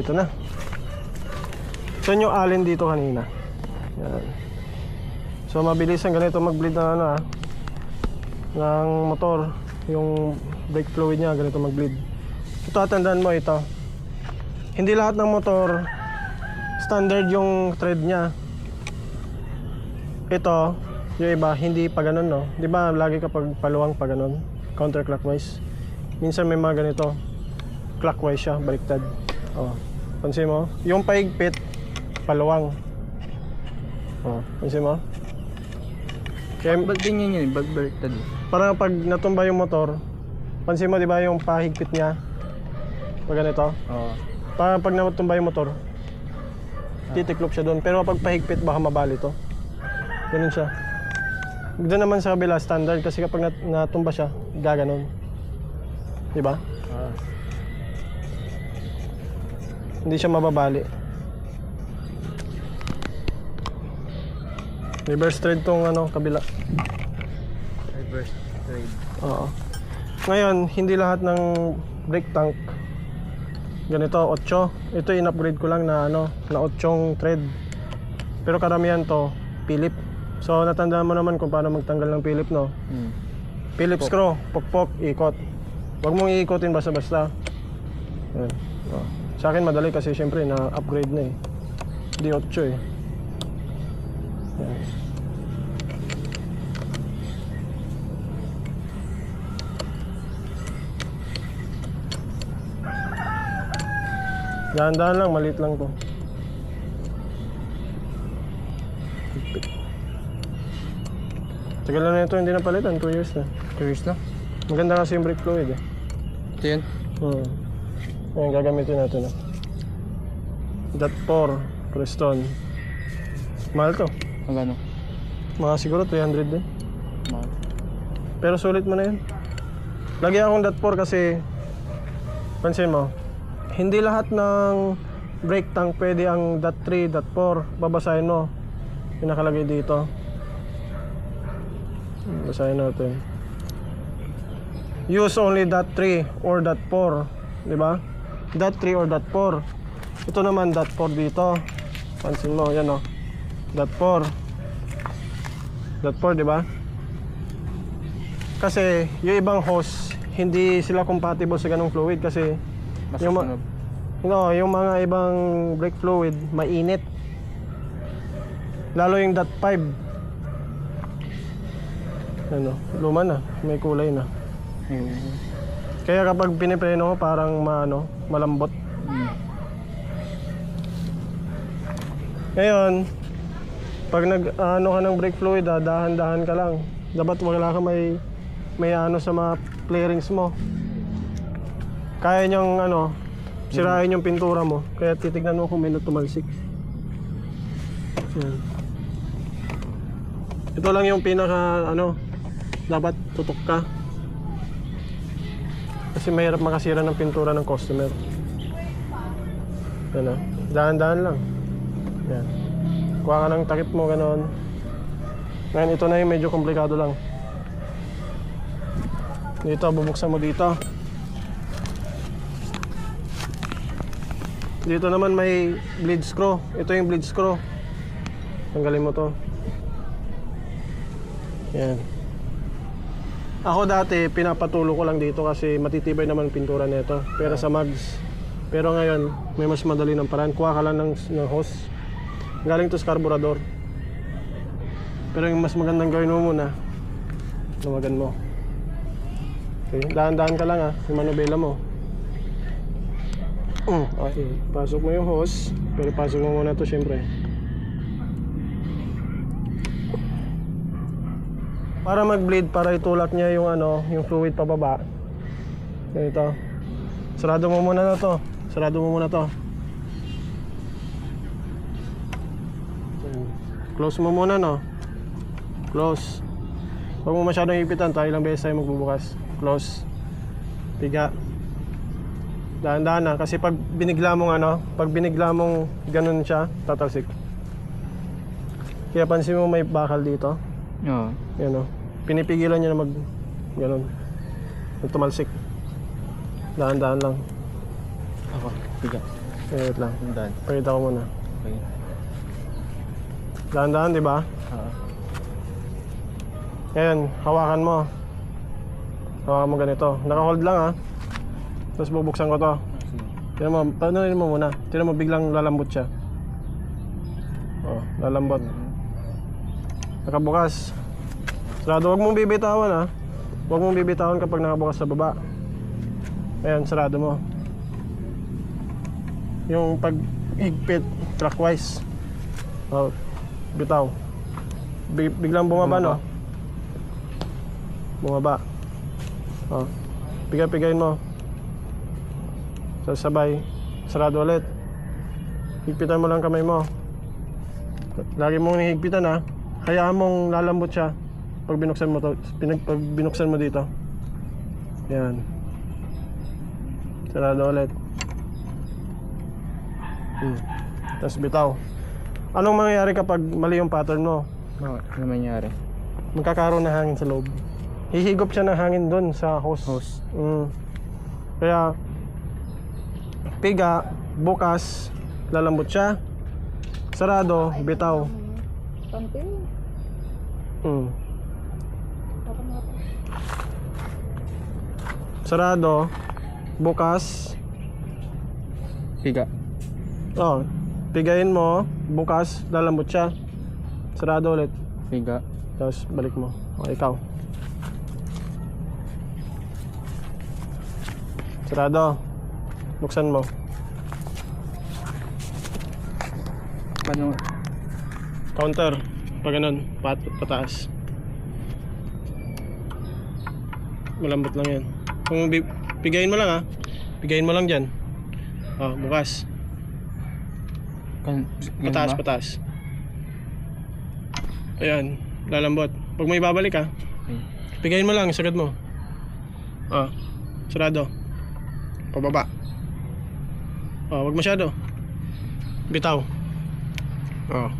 ito na. So yung alin dito kanina. Yan. So mabilis ang ganito mag-bleed na ano ah. Ng motor. Yung brake fluid niya ganito mag-bleed. Ito tandaan mo ito. Hindi lahat ng motor standard yung thread niya. Ito, yung iba, hindi pa ganun, no? Di ba, lagi kapag paluwang pa ganun, counterclockwise. Minsan may mga ganito, clockwise siya, baliktad. Oh, pansin mo? Yung paigpit, paluwang. Oh, pansin mo? Kaya, Ba't ganyan yun? Ba't baliktad? parang pag natumba yung motor, pansin mo, di ba, yung pahigpit niya, pag ganito, Oo. Parang pag natumba yung motor, titiklop siya doon. Pero pag pahigpit, baka mabali to. Ganun siya. Doon naman sa kabila, standard. Kasi kapag nat- natumba siya, gaganon. Di ba? Ah. Hindi siya mababali. Reverse thread tong ano, kabila. Reverse trade. Oo. Ngayon, hindi lahat ng brake tank ganito, 8. Ito in-upgrade ko lang na ano, na 8 thread. Pero karamihan to, Philip. So natandaan mo naman kung paano magtanggal ng Philip, no? Hmm. Philip screw, pokpok, ikot. Huwag mong iikotin basta-basta. Yan. Oh. Sa akin madali kasi syempre na-upgrade na eh. Hindi 8 eh. Yan. Dahan-dahan lang, maliit lang to. Tagal na ito, hindi na palitan, 2 years na. Curious na? Maganda kasi yung brake fluid eh. Ito yun? Hmm. Ayan, gagamitin natin ah. Dot 4, Preston. Mahal to. Ang gano? Mga siguro 300 din. Mahal. Pero sulit mo na yun. Lagyan akong dot 4 kasi pansin mo, hindi lahat ng brake tank pwede ang dot 3, dot 4. Babasahin mo. Yung nakalagay dito. Basahin natin. Use only dot 3 or dot 4. Di ba? Dot 3 or dot 4. Ito naman dot 4 dito. Pansin mo, yan o. Dot 4. Dot 4, di ba? Kasi yung ibang hose, hindi sila compatible sa ganong fluid kasi Mas Yung ma- sunog. no, yung mga ibang brake fluid, mainit. Lalo yung dot 5. Ano, luma na, may kulay na. Hmm. Kaya kapag pinipreno ko, parang maano, malambot. Ngayon, pag nag ano ka ng brake fluid, ah, dahan-dahan ka lang. Dapat wala ka may may ano sa mga clearings mo. Kaya niyang ano, sirain yung pintura mo. Kaya titignan mo kung may natumalsik. Yan. Ito lang yung pinaka ano, dapat tutok ka. Kasi mahirap makasira ng pintura ng customer. Ano, dahan-dahan lang. Yan. Kuha ka ng takip mo, ganon. Ngayon, ito na yung medyo komplikado lang. Dito, bubuksan mo dito. Dito naman may bleed screw. Ito yung bleed screw. Tanggalin mo to. Yan. Ako dati, pinapatulo ko lang dito kasi matitibay naman pintura nito. Pero sa mags. Pero ngayon, may mas madali ng paraan. Kuha ka lang ng, ng hose. Galing to sa carburetor. Pero yung mas magandang gawin mo muna, lumagan mo. Okay, dahan-dahan ka lang ah, yung manubela mo. Mm, okay, pasok mo yung hose, pero pasok mo muna to syempre. Para mag-bleed, para itulak niya yung ano, yung fluid pababa. Ganito. Sarado mo muna na to. Sarado mo muna to. Close mo muna no. Close. Huwag mo masyadong ipitan, tayo ilang beses tayo magbubukas. Close. Piga. Dahan-dahan na kasi pag binigla mong ano, pag binigla mong ganun siya, tatalsik. Kaya pansin mo may bakal dito. Oo. Yan o. Pinipigilan niya na mag ganun. Mag tumalsik. Dahan-dahan lang. Ako. Biga. Wait lang. Tandaan. Pakita ko muna. Okay. Dahan-dahan, di ba? Oo. Ngayon, hawakan mo. Hawakan mo ganito. Naka-hold lang ha. Tapos bubuksan ko to. Sige. Tignan mo, panunin mo muna. Tignan mo, biglang lalambot siya. Oh, lalambot. Nakabukas. Sarado, huwag mong bibitawan ha. Huwag mong bibitawan kapag nakabukas sa baba. Ayan, sarado mo. Yung pag higpit, clockwise. Oh, bitaw. Big, biglang bumaba, no? Bumaba. Oh. Pigay-pigayin mo. Sasabay. Sarado ulit. Higpitan mo lang kamay mo. Lagi mong hihigpitan ha. Hayaan mong lalambot siya pag binuksan mo to, pinag, pag binuksan mo dito. Yan. Sarado ulit. Hmm. Tapos bitaw. Anong mangyayari kapag mali yung pattern mo? Ano mangyari? Magkakaroon ng hangin sa loob. Hihigop siya ng hangin doon sa hose. Hose. Mm. Kaya, piga, bukas, lalambot siya. Sarado, bitaw. Konti. Mm. Sarado, bukas, Piga. oh, pigayin mo, bukas, lalambot siya. Sarado ulit. Piga. Tapos balik mo. O, ikaw. Sarado. Buksan mo. Paano? Counter. Pag ganun, pat pataas. Malambot lang yan. Kung pigayin mo lang ha. Pigayin mo lang dyan. Oh, bukas. Pataas, pataas. Ayan, lalambot. Pag may babalik ha, Okay. pigayin mo lang, sagad mo. Oh, sarado. Pababa. Oh, wag masyado. Bitaw. Oh.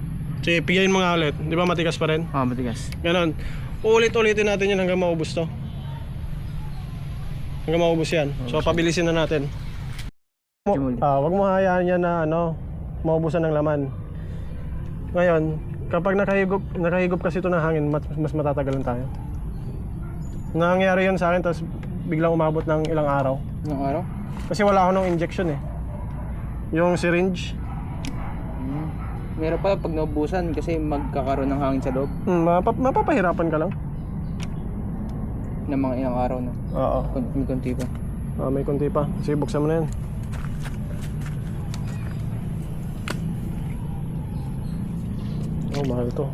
Sige, pigayin mo nga ulit. Di ba matigas pa rin? Ah, matigas. Ganon. Ulit-ulitin natin yan hanggang maubos to. Hanggang maubos yan. So, pabilisin na natin. Ah, wag mo hayaan yan na ano, maubusan ng laman. Ngayon, kapag nakahigop, nakahigop kasi ito ng hangin, mas, mas matatagalan tayo. Nangyari yun sa akin, tapos biglang umabot ng ilang araw. Ilang araw? Kasi wala ako ng injection eh. Yung syringe. Meron pala pag naubusan kasi magkakaroon ng hangin sa loob hmm, mapap mapapahirapan ka lang. ng mga ilang araw na. Oo. Kun- May kunti pa. Ah, may konti pa. Sige, buksan mo na yan. Oh, mahal to.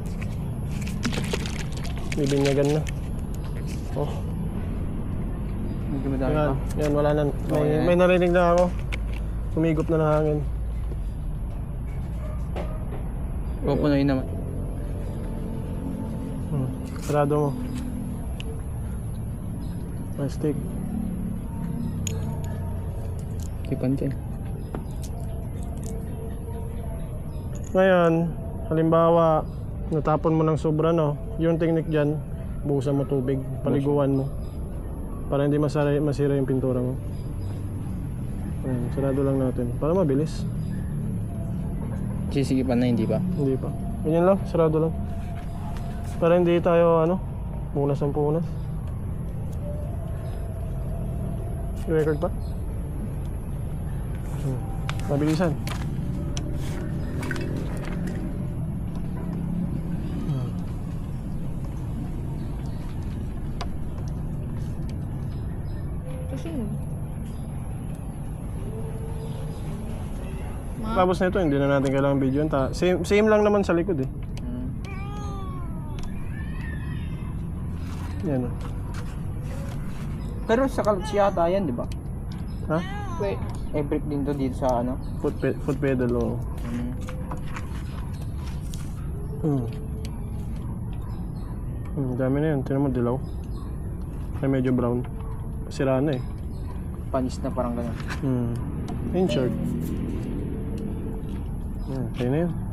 Bibinyagan na. Oh, Medyo madami pa. Yan, wala na. May, Okay. may narinig na ako. Humigop na ng hangin. Pupunuin naman. Hmm. Sarado mo. Plastic. Kipante. Ngayon, halimbawa, natapon mo ng sobra, no? Yung technique dyan, buhusan mo tubig, paliguan mo. Para hindi masara, masira yung pintura mo. Ayan, sarado lang natin. Para mabilis. Sisigipan na hindi ba? Hindi pa. Ganyan lang, sarado lang. Para hindi tayo, ano, punas ang punas. I-record pa? Hmm. Ma, Tapos nito, hindi na natin kailangan video. Ta same, same lang naman sa likod eh. Hmm. Yan oh. Pero sa clutch yata yan, di ba? Ha? wait. Eh, brake din to dito sa ano. Foot, pe- foot pedal oh. Hmm. Hmm. Hmm, dami na yun. Tinan mo, dilaw. Ay, medyo brown. Sira na eh. Panis na parang ganun. Hmm. In short. Na yun.